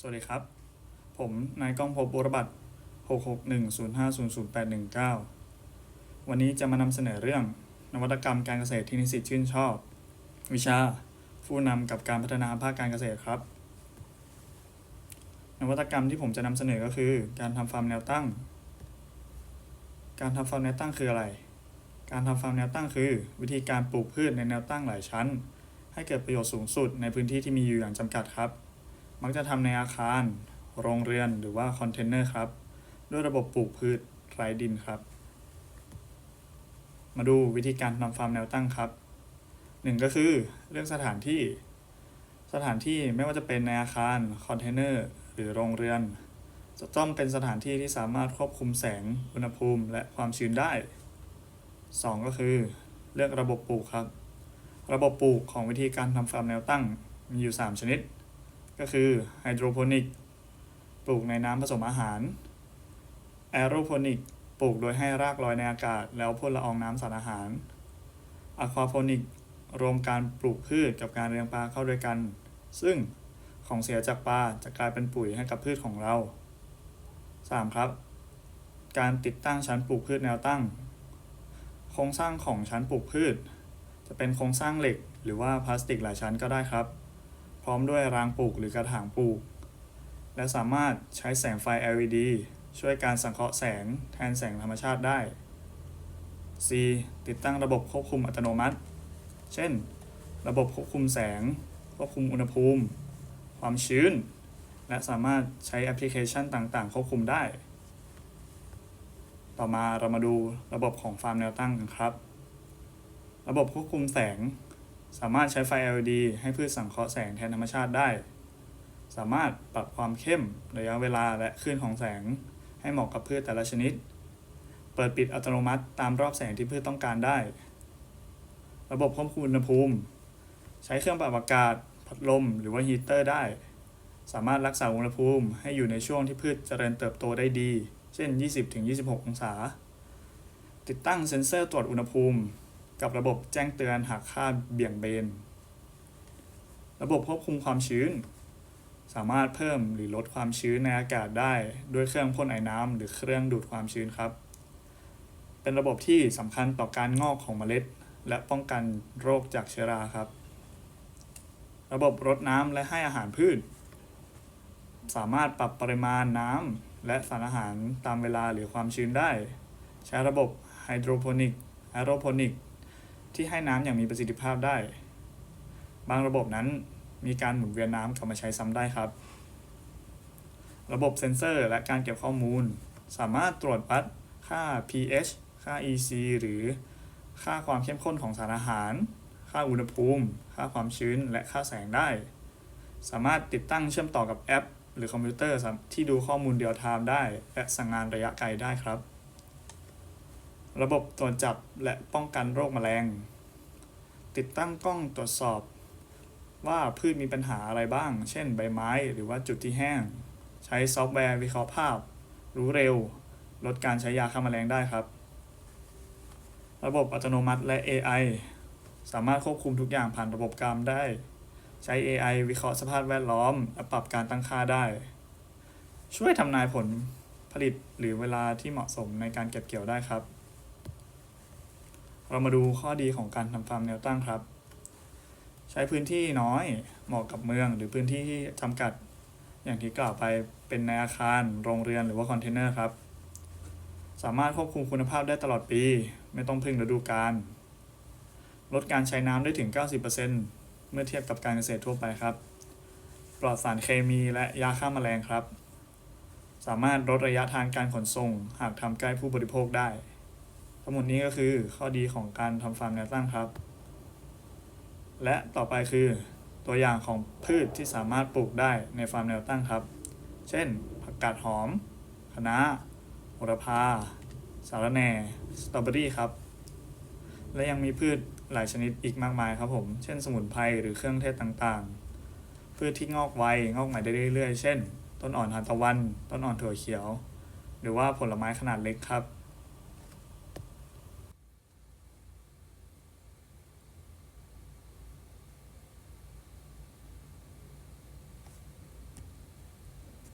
สวัสดีครับ ผมนายกองพบุรบัตร66105008119วันนี้จะมานำเสนอเรื่อง นวัตกรรมการเกษตรที่นิสิตชื่นชอบ วิชา ผู้นำกับการพัฒนาภาคการเกษตรครับ นวัตกรรมที่ผมจะนำเสนอก็คือ การทำฟาร์มแนวตั้ง การทำฟาร์มแนวตั้งคืออะไร การทำฟาร์มแนวตั้งคือ วิธีการปลูกพืชในแนวตั้งหลายชั้น ให้เกิดประโยชน์สูงสุดในพื้นที่ที่มีอยู่อย่างจำกัดครับ มักจะทำในอาคาร โรงเรือนหรือว่าคอนเทนเนอร์ครับ ด้วยระบบปลูกพืชไร้ดินครับ มาดูวิธีการทำฟาร์มแนวตั้งครับหนึ่งก็คือเรื่องสถานที่ สถานที่ไม่ว่าจะเป็นในอาคาร คอนเทนเนอร์หรือโรงเรือน จะต้องเป็นสถานที่ที่สามารถควบคุมแสง อุณหภูมิ และความชื้นได้ 2 ก็คือ เลือกระบบปลูกครับ ระบบปลูกของวิธีการทำฟาร์มแนวตั้งมีอยู่ 3 ชนิด ก็คือไฮโดรโปนิกปลูกในน้ำผสมอาหารแอโรโปนิกปลูกโดยให้รากลอยในอากาศ แล้วพ่นละอองน้ำสารอาหารอะควาโปนิกรวมการปลูกพืชกับการเลี้ยงปลาเข้าด้วยกัน ซึ่งของเสียจากปลาจะกลายเป็นปุ๋ยให้กับพืชของเรา 3. ครับ การติดตั้งชั้นปลูกพืชแนวตั้ง โครงสร้างของชั้นปลูกพืช จะเป็นโครงสร้างเหล็ก หรือว่าพลาสติกหลายชั้นก็ได้ครับ ร้อมด้วยรางปลูกหรือกระถางปลูก และสามารถใช้แสงไฟ LED ช่วยการสังเคราะห์แสงแทนแสงธรรมชาติได้ C ติดตั้งระบบควบคุมอัตโนมัติ เช่น ระบบควบคุมแสง ควบคุมอุณหภูมิ ความชื้น และสามารถใช้แอปพลิเคชันต่างๆ ควบคุมได้ ต่อมาเรามาดูระบบของฟาร์มแนวตั้งกันครับ ระบบควบคุมแสง สามารถใช้ไฟ LED ให้พืชสังเคราะห์แสงแทนธรรมชาติได้ สามารถปรับความเข้มระยะเวลาและคลื่นของแสง ให้เหมาะกับพืชแต่ละชนิด เปิดปิดอัตโนมัติตามรอบแสงที่พืชต้องการได้ ระบบควบคุมอุณหภูมิ ใช้เครื่องปรับอากาศ พัดลม หรือว่าฮีเตอร์ได้ สามารถรักษาอุณหภูมิให้อยู่ในช่วงที่พืชเจริญเติบโตได้ดี เช่น 20-26 องศา ติดตั้งเซ็นเซอร์ตรวจอุณหภูมิ กับระบบแจ้งเตือนหากค่าเบี่ยงเบน ระบบควบคุมความชื้น สามารถเพิ่มหรือลดความชื้นในอากาศได้ด้วยเครื่องพ่นไอน้ำหรือเครื่องดูดความชื้นครับ เป็นระบบที่สำคัญต่อการงอกของเมล็ด และป้องกันโรคจากเชื้อราครับ ระบบรดน้ำและให้อาหารพืช สามารถปรับปริมาณน้ำและสารอาหารตามเวลาหรือความชื้นได้ ใช้ระบบไฮโดรโปนิกแอโรโปนิก ที่ให้น้ำอย่างมีประสิทธิภาพได้ บางระบบนั้นมีการหมุนเวียนน้ำกลับมาใช้ซ้ำได้ครับ ระบบเซ็นเซอร์และการเก็บข้อมูล สามารถตรวจวัดค่า pH ค่า EC หรือค่าความเข้มข้นของสารอาหาร ค่าอุณหภูมิ ค่าความชื้น และค่าแสงได้ สามารถติดตั้งเชื่อมต่อกับแอป หรือคอมพิวเตอร์ที่ดูข้อมูลเดียวไทม์ได้ และสั่งงานระยะไกลได้ครับ ระบบตรวจจับและป้องกันโรคแมลง ติดตั้งกล้องตรวจสอบ ว่าพืชมีปัญหาอะไรบ้าง เช่น ใบไม้หรือว่าจุดที่แห้ง ใช้ซอฟต์แวร์วิเคราะห์ภาพ รู้เร็ว ลดการใช้ยาฆ่าแมลงได้ครับ ระบบอัตโนมัติและ AI สามารถควบคุมทุกอย่างผ่านระบบกรรมได้ ใช้ AI วิเคราะห์สภาพแวดล้อมและปรับการตั้งค่าได้ ช่วยทำนายผลผลิตหรือเวลาที่เหมาะสมในการเก็บเกี่ยวได้ครับ เรามาดูข้อดีของการทำฟาร์มแนวตั้งครับ ใช้พื้นที่น้อยเหมาะกับเมือง หรือพื้นที่ที่จำกัดอย่างที่กล่าวไปเป็นในอาคาร โรงเรือนหรือว่าคอนเทนเนอร์ครับ สามารถควบคุมคุณภาพได้ตลอดปี ไม่ต้องพึ่งฤดูกาลลดการใช้น้ำได้ถึง 90%เมื่อเทียบกับการเกษตรทั่วไปครับ ปลอดสารเคมีและยาฆ่าแมลงครับ สามารถลดระยะทางการขนส่ง หากทำใกล้ผู้บริโภคได้ ทั้งหมดนี้ก็คือข้อดีของการทำฟาร์มแนวตั้งครับ และต่อไปคือตัวอย่างของพืชที่สามารถปลูกได้ในฟาร์มแนวตั้งครับ เช่น ผักกาดหอม คะน้าโหระพา สาระแหน่ สตรอเบอรี่ครับ และยังมีพืชหลายชนิดอีกมากมายครับผม เช่นสมุนไพรหรือเครื่องเทศต่างๆ พืชที่งอกไว งอกใหม่ได้เรื่อยๆ เช่น ต้นอ่อนทานตะวัน ต้นอ่อนถั่วเขียว หรือว่าผลไม้ขนาดเล็กครับ